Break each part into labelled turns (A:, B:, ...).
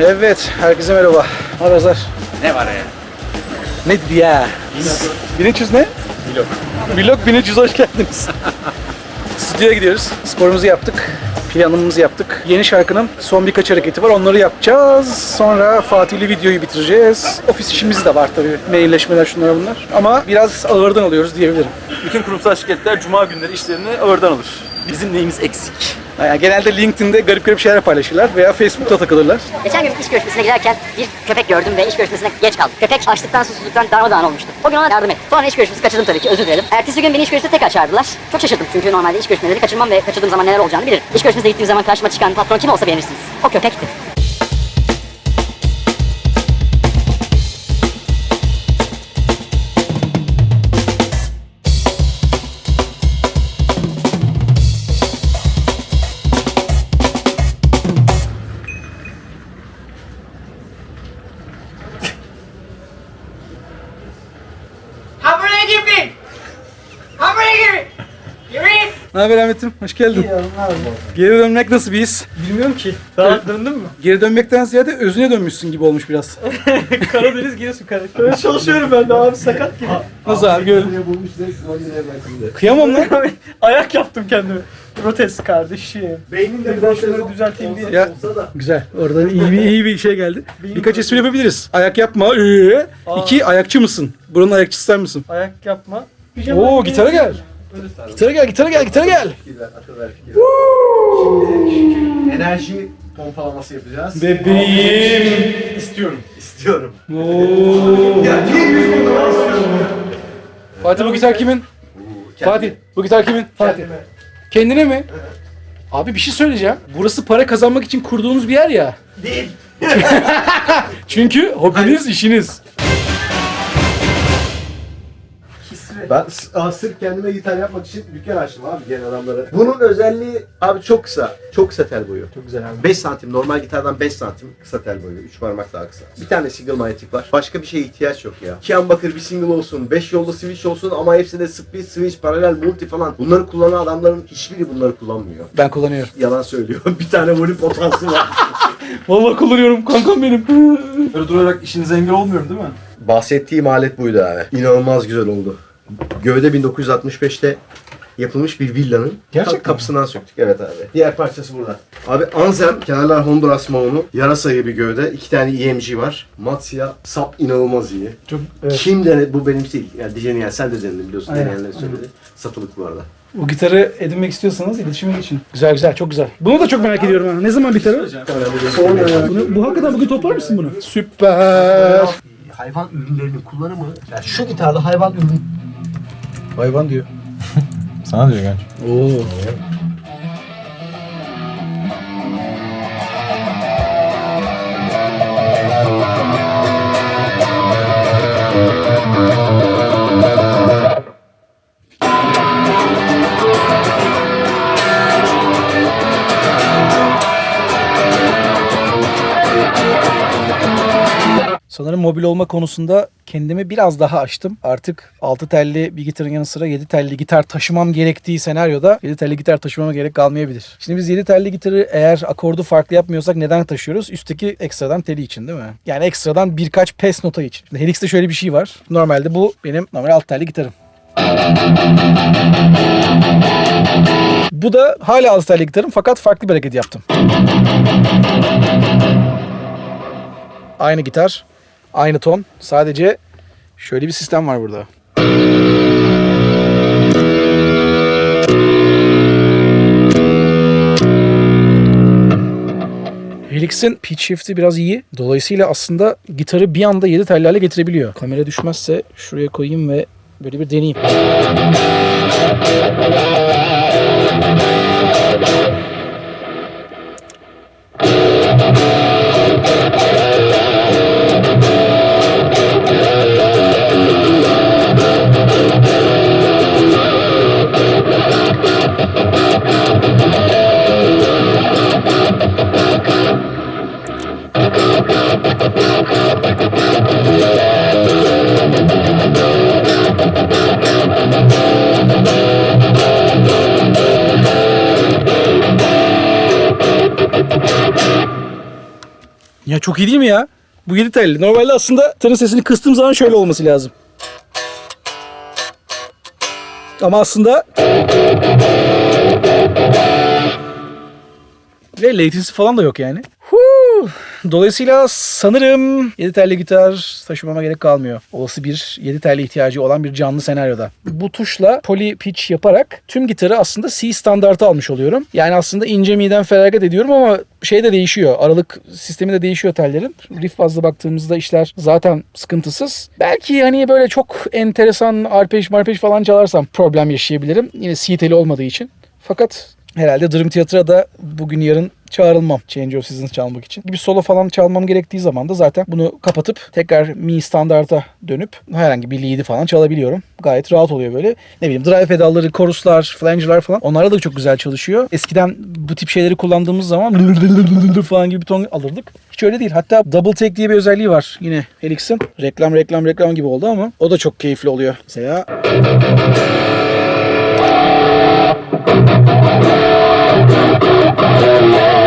A: Evet, herkese merhaba. Ne Azar?
B: Ne var ya?
A: Nedir ya? 1300 ne?
B: Vlog.
A: Vlog 1300 hoş geldiniz. Stüdyoya gidiyoruz. Sporumuzu yaptık. Planımızı yaptık. Yeni şarkının son birkaç hareketi var. Onları yapacağız. Sonra Fatih'li videoyu bitireceğiz. Ofis işimiz de var tabii. Mailleşmeler şunlar bunlar. Ama biraz ağırdan alıyoruz diyebilirim.
B: Bütün kurumsal şirketler cuma günleri işlerini ağırdan alır. Bizim neyimiz eksik?
A: Yani genelde LinkedIn'de garip garip şeyler paylaşırlar veya Facebook'ta takılırlar.
C: Geçen gün iş görüşmesine giderken bir köpek gördüm ve iş görüşmesine geç kaldım. Köpek açlıktan susuzluktan darmadağın olmuştu. O gün ona yardım ettim. Sonra iş görüşmesi kaçırdım tabii ki özür dilerim. Ertesi gün beni iş görüşmesine tekrar çağırdılar. Çok şaşırdım çünkü normalde iş görüşmeleri kaçırmam ve kaçırdığım zaman neler olacağını bilirim. İş görüşmesine gittiğim zaman karşıma çıkan patron kim olsa beğenirsiniz. O köpekti.
A: Ne haber Ahmet'im? Hoş geldin. Geri dönmek nasıl bir his?
D: Bilmiyorum ki. Daha döndün mü?
A: Geri dönmekten ziyade özüne dönmüşsün gibi olmuş biraz.
D: Karadeniz Giresun Karadeniz. Böyle çalışıyorum ben de abi sakat gibi.
A: Nasıl abi görelim. Kıyamam lan.
D: Ayak yaptım kendime. Protest kardeşim. Beyninde Birden şunları düzelteyim diye.
A: Ya güzel. Oradan iyi bir iyi bir şey geldi. Birkaç espri yapabiliriz. Ayak yapma. Ee. İki ayakçı mısın? Buranın ayakçısı sen misin?
D: Ayak yapma.
A: Oo gitara gel. Gitara gel, gitara gel, gitara gel.
E: Enerji pompalaması yapacağız.
A: Bebeğim.
D: İstiyorum.
E: İstiyorum.
A: Oo.
E: Ya niye yüz pompalaması istiyorum?
A: Fatih bu gitar kimin? Fatih bu gitar kimin? Fatih. Kendine mi? Abi bir şey söyleyeceğim. Burası para kazanmak için kurduğunuz bir yer ya.
E: Değil.
A: Çünkü hobiniz işiniz.
E: Ben s- sırf kendime gitar yapmak için dükkan açtım abi gelen adamlara. Bunun özelliği abi çok kısa. Çok kısa tel boyu. Çok güzel abi. 5 santim normal gitardan 5 santim kısa tel boyu. 3 parmak daha kısa. Bir tane single manyetik var. Başka bir şeye ihtiyaç yok ya. Kian Bakır bir single olsun, 5 yollu switch olsun ama hepsinde split, switch, paralel, multi falan. Bunları kullanan adamların hiçbiri bunları kullanmıyor.
A: Ben kullanıyorum.
E: Yalan söylüyor. bir tane volüm potansı var.
A: Vallahi kullanıyorum kankam benim.
B: Böyle durarak işinize engel olmuyorum değil mi?
E: Bahsettiğim alet buydu abi. İnanılmaz güzel oldu. Gövde 1965'te yapılmış bir villanın
A: Gerçekten
E: kapısından söktük. Evet abi. Diğer parçası burada. Abi Anzem, kenarlar Honduras maunu, yarasayı bir gövde, iki tane EMG var. Matsia sap inanılmaz iyi.
A: Çok evet.
E: Kim denedi? Bu benim değil. Yani diyeceğini yani sen de denedin biliyorsun.
A: Aynen.
E: Deneyenler söyledi. Satılık bu arada.
A: Bu gitarı edinmek istiyorsanız iletişime geçin. Güzel güzel çok güzel. Bunu da çok merak ediyorum ha. Ne zaman biter o? Sonra. Bunu, bu hakikaten bugün toplar mısın bunu? Süper.
E: Hayvan ürünlerinin kullanımı, yani şu gitarda hayvan ürün
A: Hayvan diyor.
B: Sana diyor genç.
A: Oo. Sanırım mobil olma konusunda kendimi biraz daha açtım. Artık 6 telli bir gitarın yanı sıra 7 telli gitar taşımam gerektiği senaryoda 7 telli gitar taşımama gerek kalmayabilir. Şimdi biz 7 telli gitarı eğer akordu farklı yapmıyorsak neden taşıyoruz? Üstteki ekstradan teli için değil mi? Yani ekstradan birkaç pes nota için. Şimdi Helix'te şöyle bir şey var. Normalde bu benim normal 6 telli gitarım. Bu da hala 6 telli gitarım fakat farklı bir hareket yaptım. Aynı gitar, aynı ton. Sadece şöyle bir sistem var burada. Helix'in pitch shift'i biraz iyi. Dolayısıyla aslında gitarı bir anda 7 telli hale getirebiliyor. Kamera düşmezse şuraya koyayım ve böyle bir deneyeyim. Çok iyi değil mi ya? Bu 7 telli. Normalde aslında tırın sesini kıstığım zaman şöyle olması lazım. Ama aslında ve latency falan da yok yani. Huu. Dolayısıyla sanırım 7 telli gitar taşımama gerek kalmıyor. Olası bir 7 telli ihtiyacı olan bir canlı senaryoda. Bu tuşla poly pitch yaparak tüm gitarı aslında C standartı almış oluyorum. Yani aslında ince miden feragat ediyorum ama şey de değişiyor. Aralık sistemi de değişiyor tellerin. Riff bazlı baktığımızda işler zaten sıkıntısız. Belki hani böyle çok enteresan arpej marpej falan çalarsam problem yaşayabilirim. Yine C teli olmadığı için. Fakat herhalde Dream Theater'a da bugün yarın çağrılmam Change of Seasons çalmak için. Bir solo falan çalmam gerektiği zaman da zaten bunu kapatıp tekrar mi standarta dönüp herhangi bir lead'i falan çalabiliyorum. Gayet rahat oluyor böyle. Ne bileyim drive pedalları, choruslar, flange'lar falan onlarla da çok güzel çalışıyor. Eskiden bu tip şeyleri kullandığımız zaman falan gibi bir ton alırdık. Hiç öyle değil. Hatta double take diye bir özelliği var yine Helix'in. Reklam reklam reklam gibi oldu ama o da çok keyifli oluyor. Mesela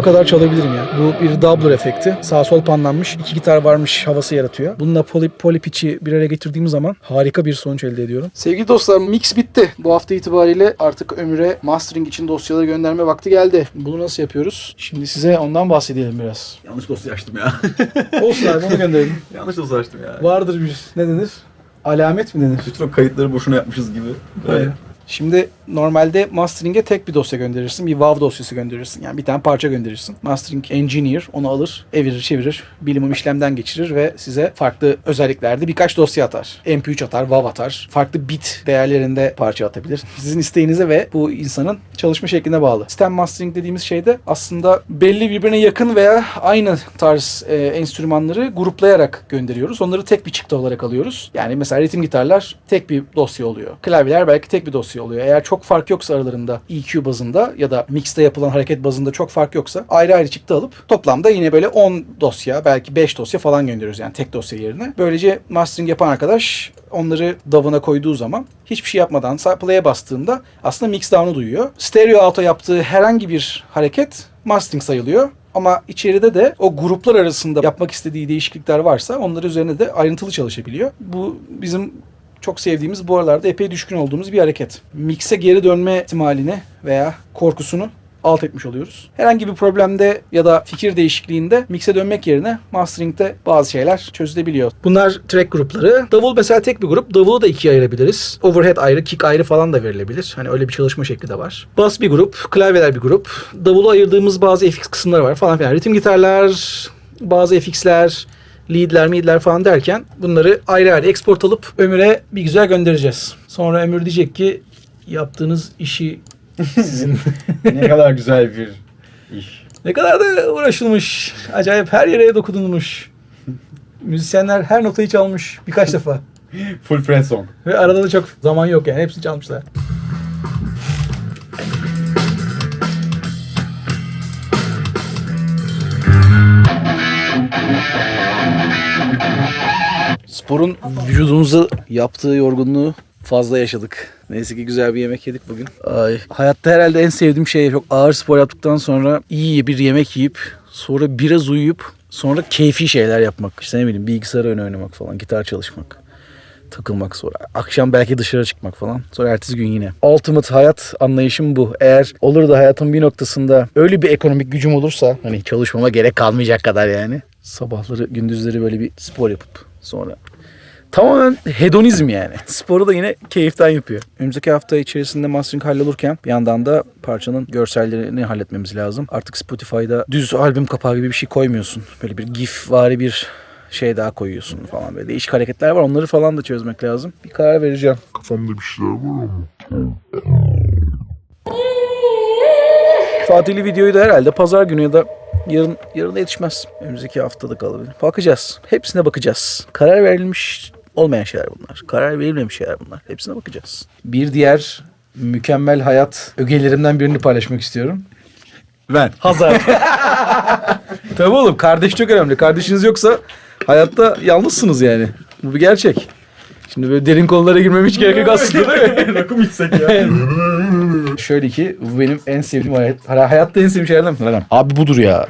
A: Sabaha kadar çalabilirim ya. Bu bir doubler efekti. Sağ sol panlanmış. iki gitar varmış havası yaratıyor. Bununla poly, poly pitch'i bir araya getirdiğim zaman harika bir sonuç elde ediyorum. Sevgili dostlar mix bitti. Bu hafta itibariyle artık Ömür'e mastering için dosyaları gönderme vakti geldi. Bunu nasıl yapıyoruz? Şimdi size ondan bahsedelim biraz.
B: Yanlış dosya açtım ya.
A: Olsun abi bunu gönderelim.
B: Yanlış dosya açtım ya.
A: Vardır bir ne denir? Alamet mi denir?
B: Bütün o kayıtları boşuna yapmışız gibi. Böyle.
A: Şimdi normalde mastering'e tek bir dosya gönderirsin. Bir WAV dosyası gönderirsin. Yani bir tane parça gönderirsin. Mastering engineer onu alır, evirir, çevirir, bilimum işlemden geçirir ve size farklı özelliklerde birkaç dosya atar. MP3 atar, WAV atar. Farklı bit değerlerinde parça atabilir. Sizin isteğinize ve bu insanın çalışma şekline bağlı. Stem mastering dediğimiz şeyde aslında belli birbirine yakın veya aynı tarz e, enstrümanları gruplayarak gönderiyoruz. Onları tek bir çıktı olarak alıyoruz. Yani mesela ritim gitarlar tek bir dosya oluyor. Klavyeler belki tek bir dosya oluyor. Eğer çok fark yoksa aralarında EQ bazında ya da mixte yapılan hareket bazında çok fark yoksa ayrı ayrı çıktı alıp toplamda yine böyle 10 dosya belki 5 dosya falan gönderiyoruz yani tek dosya yerine. Böylece mastering yapan arkadaş onları DAW'ına koyduğu zaman hiçbir şey yapmadan play'e bastığında aslında mix down'u duyuyor. Stereo out'a yaptığı herhangi bir hareket mastering sayılıyor. Ama içeride de o gruplar arasında yapmak istediği değişiklikler varsa onları üzerine de ayrıntılı çalışabiliyor. Bu bizim çok sevdiğimiz bu aralarda epey düşkün olduğumuz bir hareket. Mix'e geri dönme ihtimalini veya korkusunu alt etmiş oluyoruz. Herhangi bir problemde ya da fikir değişikliğinde mix'e dönmek yerine mastering'de bazı şeyler çözülebiliyor. Bunlar track grupları. Davul mesela tek bir grup. Davulu da ikiye ayırabiliriz. Overhead ayrı, kick ayrı falan da verilebilir. Hani öyle bir çalışma şekli de var. Bass bir grup, klavyeler bir grup. Davulu ayırdığımız bazı FX kısımları var falan filan. Ritim gitarlar, bazı FX'ler, leadler, midler falan derken bunları ayrı ayrı export alıp Ömür'e bir güzel göndereceğiz. Sonra Ömür diyecek ki yaptığınız işi sizin
F: ne kadar güzel bir iş.
A: ne kadar da uğraşılmış. Acayip her yere dokunulmuş. Müzisyenler her notayı çalmış birkaç defa.
F: Full friend song.
A: Ve arada da çok zaman yok yani. Hepsini çalmışlar. Sporun vücudumuza yaptığı yorgunluğu fazla yaşadık. Neyse ki güzel bir yemek yedik bugün. Ay, hayatta herhalde en sevdiğim şey çok ağır spor yaptıktan sonra iyi bir yemek yiyip sonra biraz uyuyup sonra keyfi şeyler yapmak. İşte ne bileyim bilgisayar oyunu oynamak falan, gitar çalışmak takılmak sonra. Akşam belki dışarı çıkmak falan. Sonra ertesi gün yine. Ultimate hayat anlayışım bu. Eğer olur da hayatın bir noktasında öyle bir ekonomik gücüm olursa hani çalışmama gerek kalmayacak kadar yani. Sabahları gündüzleri böyle bir spor yapıp sonra Tamamen hedonizm yani. Sporu da yine keyiften yapıyor. Önümüzdeki hafta içerisinde mastering hallolurken bir yandan da parçanın görsellerini halletmemiz lazım. Artık Spotify'da düz albüm kapağı gibi bir şey koymuyorsun. Böyle bir gif vari bir şey daha koyuyorsun falan böyle değişik hareketler var. Onları falan da çözmek lazım. Bir karar vereceğim.
G: Kafamda bir şeyler var ama.
A: Fatihli videoyu da herhalde pazar günü ya da yarın yarın da yetişmez. Önümüzdeki haftada kalabilir. Bakacağız. Hepsine bakacağız. Karar verilmiş olmayan şeyler bunlar. Karar verilmemiş şeyler bunlar. Hepsine bakacağız. Bir diğer mükemmel hayat ögelerimden birini paylaşmak istiyorum.
F: Ben.
A: Hazar. Tabii oğlum kardeş çok önemli. Kardeşiniz yoksa hayatta yalnızsınız yani. Bu bir gerçek. Şimdi böyle derin konulara girmem hiç gerek yok aslında değil mi?
F: Rakım içsek ya.
A: Şöyle ki bu benim en sevdiğim hayat, hayatta en sevdiğim şeylerden. Abi budur ya.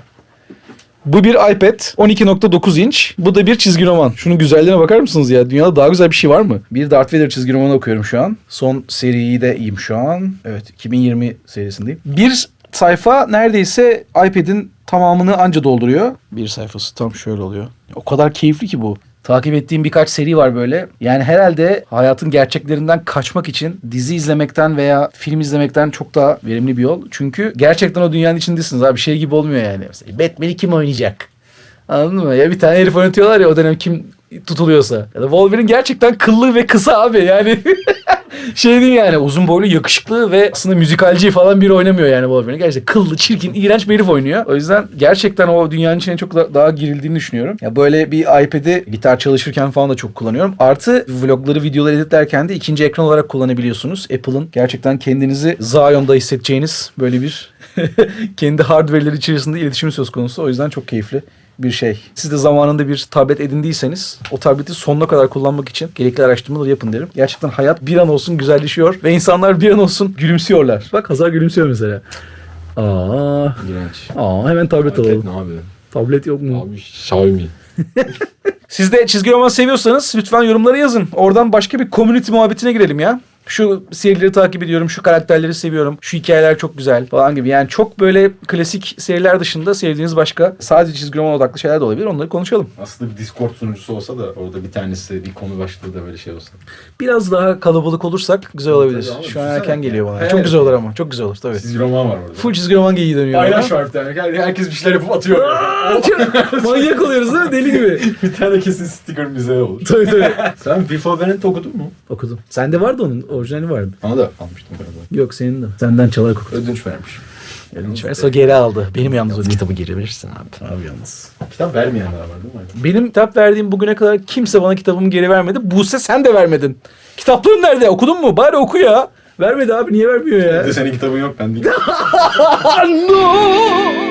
A: Bu bir iPad 12.9 inç. Bu da bir çizgi roman. Şunun güzelliğine bakar mısınız ya? Dünyada daha güzel bir şey var mı? Bir Darth Vader çizgi romanı okuyorum şu an. Son seriyi de iyiyim şu an. Evet 2020 serisindeyim. Bir sayfa neredeyse iPad'in tamamını anca dolduruyor. Bir sayfası tam şöyle oluyor. O kadar keyifli ki bu. Takip ettiğim birkaç seri var böyle. Yani herhalde hayatın gerçeklerinden kaçmak için dizi izlemekten veya film izlemekten çok daha verimli bir yol. Çünkü gerçekten o dünyanın içindesiniz abi. Şey gibi olmuyor yani. Mesela Batman'i kim oynayacak? Anladın mı? Ya bir tane herif oynatıyorlar ya o dönem kim tutuluyorsa. Ya da Wolverine gerçekten kıllı ve kısa abi yani. şey değil yani uzun boylu yakışıklı ve aslında müzikalci falan biri oynamıyor yani Wolverine. Gerçekten kıllı, çirkin, iğrenç bir herif oynuyor. O yüzden gerçekten o dünyanın içine çok da- daha girildiğini düşünüyorum. Ya böyle bir iPad'i gitar çalışırken falan da çok kullanıyorum. Artı vlogları, videoları editlerken de ikinci ekran olarak kullanabiliyorsunuz. Apple'ın gerçekten kendinizi Zion'da hissedeceğiniz böyle bir kendi hardware'leri içerisinde iletişim söz konusu. O yüzden çok keyifli bir şey. Siz de zamanında bir tablet edindiyseniz o tableti sonuna kadar kullanmak için gerekli araştırmaları yapın derim. Gerçekten hayat bir an olsun güzelleşiyor ve insanlar bir an olsun gülümsüyorlar. Bak Hazar gülümsüyor mesela. Aa,
F: İğrenç.
A: aa hemen tablet alalım.
F: Ne abi?
A: Tablet yok mu?
F: Abi Xiaomi.
A: Siz de çizgi roman seviyorsanız lütfen yorumlara yazın. Oradan başka bir community muhabbetine girelim ya. Şu serileri takip ediyorum, şu karakterleri seviyorum, şu hikayeler çok güzel falan gibi. Yani çok böyle klasik seriler dışında sevdiğiniz başka sadece çizgi roman odaklı şeyler de olabilir. Onları konuşalım.
F: Aslında bir Discord sunucusu olsa da orada bir tanesi bir konu başlığı da böyle şey olsa.
A: Biraz daha kalabalık olursak güzel olabilir.
F: Tabii
A: Şu an erken
F: yani.
A: geliyor bana.
F: Evet.
A: Çok güzel olur ama. Çok güzel olur tabii.
F: Çizgi roman var orada.
A: Full çizgi roman geyiği dönüyor.
F: Paylaş var bir tane. Her- Herkes bir şeyler yapıp atıyor.
A: Manyak oluyoruz değil mi? Deli gibi.
F: bir tane kesin sticker bize olur.
A: tabii tabii.
F: Sen Before Venant okudun mu?
A: Okudum. Sende vardı onun. Orijinali vardı.
F: Bana da almıştım galiba.
A: Yok senin de. Senden çalarak okudum.
F: Ödünç vermiş.
A: Elini verse o geri aldı. Benim yalnız o.
F: Kitabı geri verirsin abi.
A: Abi yalnız.
F: Kitap vermeyenler var değil mi?
A: Benim kitap verdiğim bugüne kadar kimse bana kitabımı geri vermedi. Buse sen de vermedin. Kitaplarım nerede? Okudun mu? Bari oku ya. Vermedi abi niye vermiyor ya?
F: Bir de senin kitabın yok ben değil.
A: no!